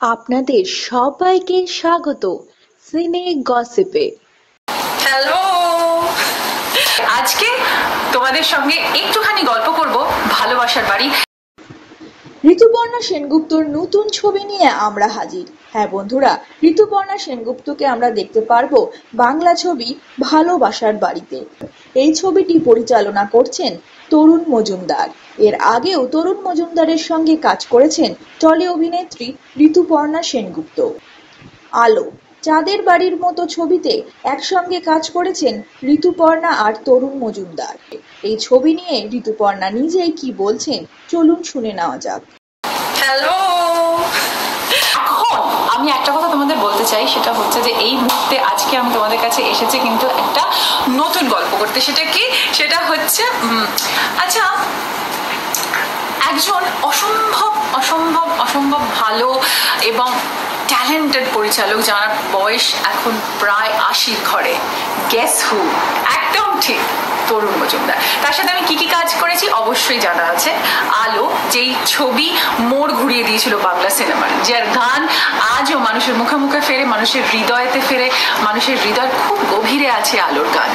আপনাদের সবাইকে স্বাগত সিনে গসিপে। হ্যালো! আজকে তোমাদের সঙ্গে একটুখানি গল্প করব ভালোবাসার বাড়ি। ঋতুপর্ণা সেনগুপ্তর নতুন ছবি নিয়ে আমরা হাজির। হ্যাঁ বন্ধুরা, ঋতুপর্ণা সেনগুপ্তকে আমরা দেখতে পারব বাংলা ছবি ভালোবাসার বাড়িতে। এই ছবিটি পরিচালনা করছেন তরুণ মজুমদার। এর আগেও তরুণ মজুমদারের সঙ্গে কাজ করেছেন টলি অভিনেত্রী ঋতুপর্ণা সেনগুপ্ত। আলো, চাঁদের বাড়ির মতো ছবিতে একসঙ্গে কাজ করেছেন ঋতুপর্ণা আর তরুণ মজুমদার। এই ছবি নিয়ে ঋতুপর্ণা নিজেই কি বলছেন, চলুন শুনে নেওয়া যাক। হ্যালো! আমি একটা কথা তোমাদের বলতে চাই, সেটা হচ্ছে যে এই মুহূর্তে আজকে আমি তোমাদের কাছে এসেছি কিন্তু একটা নতুন গল্প করতে। সেটা কি? সেটা হচ্ছে আচ্ছা একজন অসম্ভব অসম্ভব অসম্ভব ভালো এবং ট্যালেন্টেড পরিচালক যার বয়স এখন প্রায় আশির ঘরে। গেস হু একদম ঠিক। তরুণ মজুমদার। তার সাথে আমি কি কি কাজ করেছি অবশ্যই জানা আছে। আলো, যেই ছবি মোড় ঘুরিয়ে দিয়েছিল বাংলা সিনেমার। যার গান আজও মানুষের মুখে ফেরে, মানুষের হৃদয়তে ফেরে, মানুষের হৃদয় খুব গভীরে আছে আলোর গান।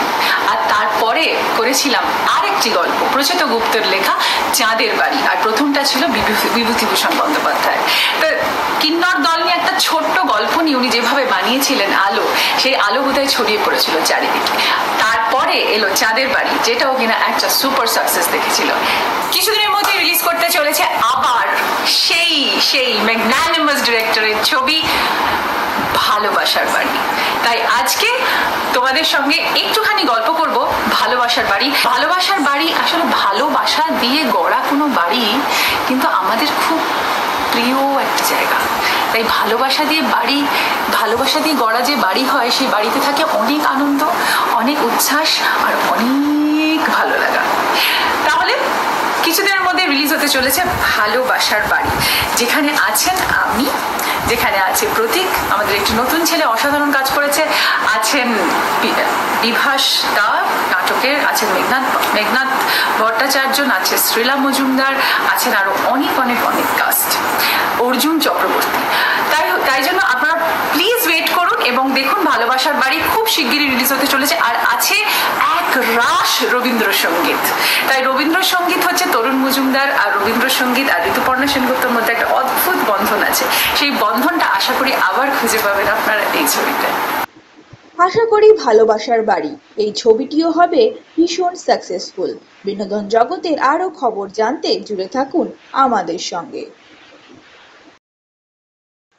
আর তারপরে করেছিলাম আরেকটি গল্প প্রচেত গুপ্তের লেখা চাঁদের বাড়ি। আর প্রথমটা ছিল বিভূতি- বিভূতিভূষণ বন্দ্যোপাধ্যায় তো কিন্নর দল নিয়ে একটা ছোট্ট গল্প নিয়ে উনি যেভাবে বানিয়েছিলেন আলো সেই আলো বোধহয় ছড়িয়ে পড়েছিল চারিদিকে। তারপরে এলো চাঁদের বাড়ি, যেটাও কিনা একটা সুপার সাকসেস দেখেছিল। কিছুদিনের মধ্যে রিলিজ করতে চলেছে আবার সেই সেই ম্যাগনানিমাস ডিরেক্টরের ছবি, ভালোবাসার বাড়ি। তাই আজকে তোমাদের সঙ্গে একটুখানি গল্প করব ভালোবাসার বাড়ি। ভালোবাসার বাড়ি আসলে ভালোবাসা দিয়ে গড়া কোনো বাড়ি, কিন্তু আমাদের খুব প্রিয় জায়গা। তাই ভালোবাসা দিয়ে বাড়ি, ভালোবাসা দিয়ে গড়া যে বাড়ি হয়, সেই বাড়িতে থাকে অনেক আনন্দ, অনেক উচ্ছ্বাস আর অনেক ভালো লাগা। তাহলে কিছুদিনের মধ্যে রিলিজ হতে চলেছে ভালোবাসার বাড়ি। যেখানে আছেন আমি, যেখানে আছে প্রতীক, আমাদের একটি নতুন ছেলে অসাধারণ কাজ করেছে, আছেন বিভাস দা, নাটকের, আছেন মেঘনাথ মেঘনাথ ভট্টাচার্য আছে শ্রীলা মজুমদার, আছেন আরও অনেক অনেক অনেক কাস্ট অর্জুন চক্রবর্তী। তাই তাই জন্য আপনারা প্লিজ ওয়েট করুন এবং দেখুন ভালোবাসার বাড়ি খুব শিগগিরই রিলিজ হতে চলেছে আর আছে এক রাস রবীন্দ্রসঙ্গীত। তাই রবীন্দ্রসঙ্গীত হচ্ছে তরুণ মজুমদার আর রবীন্দ্রসঙ্গীত আর ঋতুপর্ণা সেনগুপ্তর মধ্যে একটা অদ্ভুত বন্ধন আছে। সেই বন্ধনটা আশা করি আবার খুঁজে পাবেন আপনারা এই ছবিটায় আশা করি ভালোবাসার বাড়ি। এই ছবিটিও হবে ভীষণ সাকসেসফুল বিনোদন জগতের আরও খবর জানতে জুড়ে থাকুন আমাদের সঙ্গে।